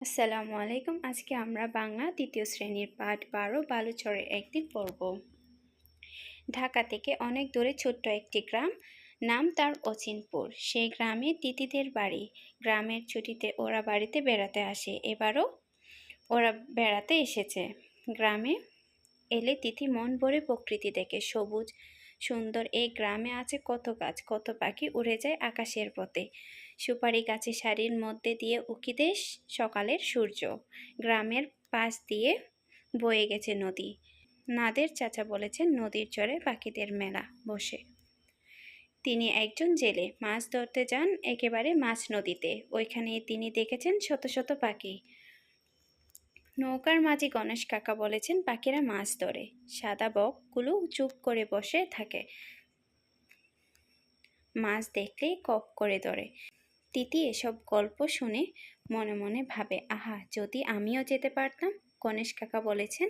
আসসালামু আলাইকুম। আজকে আমরা বাংলা দ্বিতীয় শ্রেণির পাঠ বারো, বালুচরের একদিন পড়ব। ঢাকা থেকে অনেক দূরে ছোট্ট একটি গ্রাম, নাম তার অচিনপুর। সেই গ্রামে তিতিদের বাড়ি। গ্রামের ছুটিতে ওরা বাড়িতে বেড়াতে আসে। এবারও ওরা বেড়াতে এসেছে। গ্রামে এলে তিথি মন ভরে প্রকৃতি দেখে। সবুজ সুন্দর এই গ্রামে আছে কত গাছ, কত পাখি উড়ে যায় আকাশের পথে। সুপারি গাছে শাড়ির মধ্যে দিয়ে উকিদেশ সকালের সূর্য। গ্রামের পাশ দিয়ে বয়ে গেছে নদী। নাদের চাচা বলেছেন, নদীর চরে পাখিদের মেলা বসে। তিনি একজন জেলে, মাছ ধরতে যান একেবারে মাছ নদীতে। ওইখানে তিনি দেখেছেন শত শত পাখি। নৌকার মাঝি গণেশ কাকা বলেছেন, পাখিরা মাছ ধরে। সাদা বকগুলো চুপ করে বসে থাকে। মাছ দেখলেই কপ করে ধরে। তিতি এসব গল্প শুনে মনে মনে ভাবে, আহা, যদি আমিও যেতে পারতাম? গণেশ কাকা বলেছেন,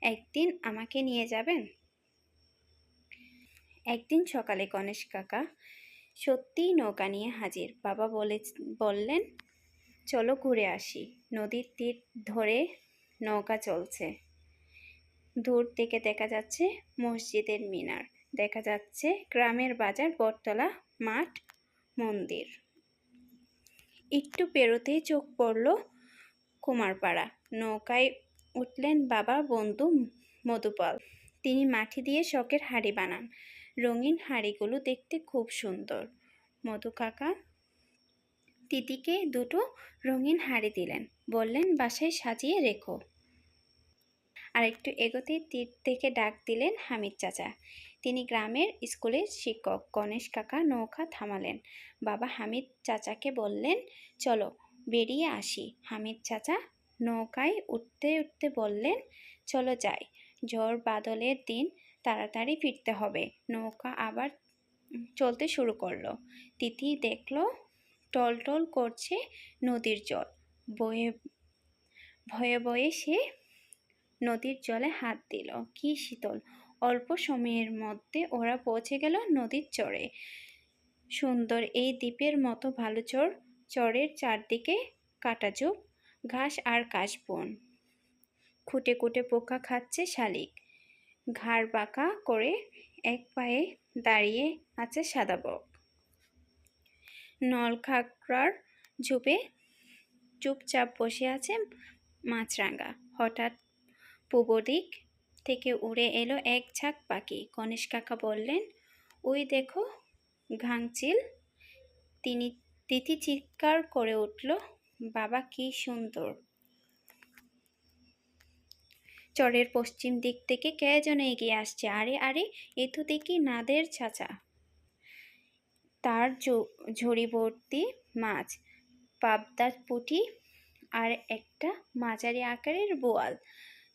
একদিন আমাকে নিয়ে যাবেন? একদিন সকালে গণেশ কাকা সত্যিই নৌকা নিয়ে হাজির। বাবা বলে বললেন, চলো ঘুরে আসি। নদীর তীর ধরে নৌকা চলছে। দূর থেকে দেখা যাচ্ছে মসজিদের মিনার। দেখা যাচ্ছে গ্রামের বাজার, বটতলা, মাঠ, মন্দির। একটু পেরোতেই চোখ পড়ল কুমারপাড়া। নৌকায় উঠলেন বাবা, বন্ধু মধুপাল। তিনি মাটি দিয়ে শখের হাড়ি বানান। রঙিন হাড়িগুলো দেখতে খুব সুন্দর। মধু কাকা তিতিকে দুটো রঙিন হাড়ি দিলেন। বললেন, বাসায় সাজিয়ে রেখো। আর একটু এগোতেই তীর থেকে ডাক দিলেন হামিদ চাচা। তিনি গ্রামের স্কুলের শিক্ষক। গণেশ কাকা নৌকা থামালেন। বাবা হামিদ চাচাকে বললেন, চলো, বেরিয়ে আসি। হামিদ চাচা নৌকায় উঠতে উঠতে বললেন, চলো যাই। ঝড় বাদলের দিন তাড়াতাড়ি ফিরতে হবে। নৌকা আবার চলতে শুরু করল। তিথি দেখল টলটল করছে নদীর জল। বয়ে, ভয়ে ভয়ে সে নদীর জলে হাত দিল। কি শীতল। অল্প সময়ের মধ্যে ওরা পৌঁছে গেল নদীর চরে। সুন্দর এই দ্বীপের মতো ভালো চর, চরের চারদিকে কাটাচুপ ঘাস আর কাশবন। খুঁটে খুঁটে পোকা খাচ্ছে শালিক। ঘাড় বাঁকা করে এক পায়ে দাঁড়িয়ে আছে সাদা বক। নলখাকড়ার ঝুপে চুপচাপ বসে আছে মাছরাঙা। হঠাৎ পূর্ব দিক থেকে উড়ে এলো এক ঝাঁক পাখি। গণেশ কাকা বললেন, ওই দেখো, ঘাংচিল। তিনি তিথি চিৎকার করে উঠল, বাবা, কি সুন্দর। চরের পশ্চিম দিক থেকে কে যেন এগিয়ে আসছে। আরে আরে, এ তো দেখি নাদের চাচা। তার ঝুড়ি ভর্তি মাছ পাবদার পুঁটি আর একটা মাঝারি আকারের বোয়াল।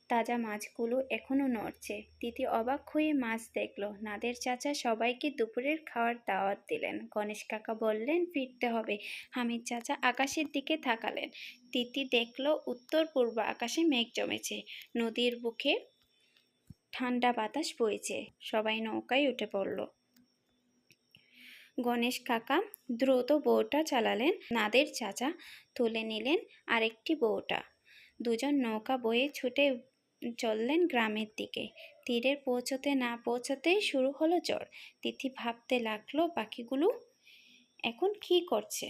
তাজা মাছগুলো এখনও নড়ছে। তিতি অবাক হয়ে মাছ দেখল। নাদের চাচা সবাইকে দুপুরের খাওয়ার দাওয়াত দিলেন। গণেশ কাকা বললেন, ফিরতে হবে। হামিদ চাচা আকাশের দিকে থাকালেন তিতি দেখল, উত্তর পূর্ব আকাশে মেঘ জমেছে। নদীর বুকে ঠান্ডা বাতাস বইছে। সবাই নৌকায় উঠে পড়ল। গণেশ কাকা দ্রুত বউটা চালালেন। নাদের চাচা তুলে নিলেন আরেকটি বউটা। দুজন নৌকা বয়ে ছুটে চললেন গ্রামের দিকে। তীরের পৌঁছতে না পৌঁছতেই শুরু হলো জ্বর। তিথি ভাবতে লাগল, বাকিগুলো এখন কি করছে?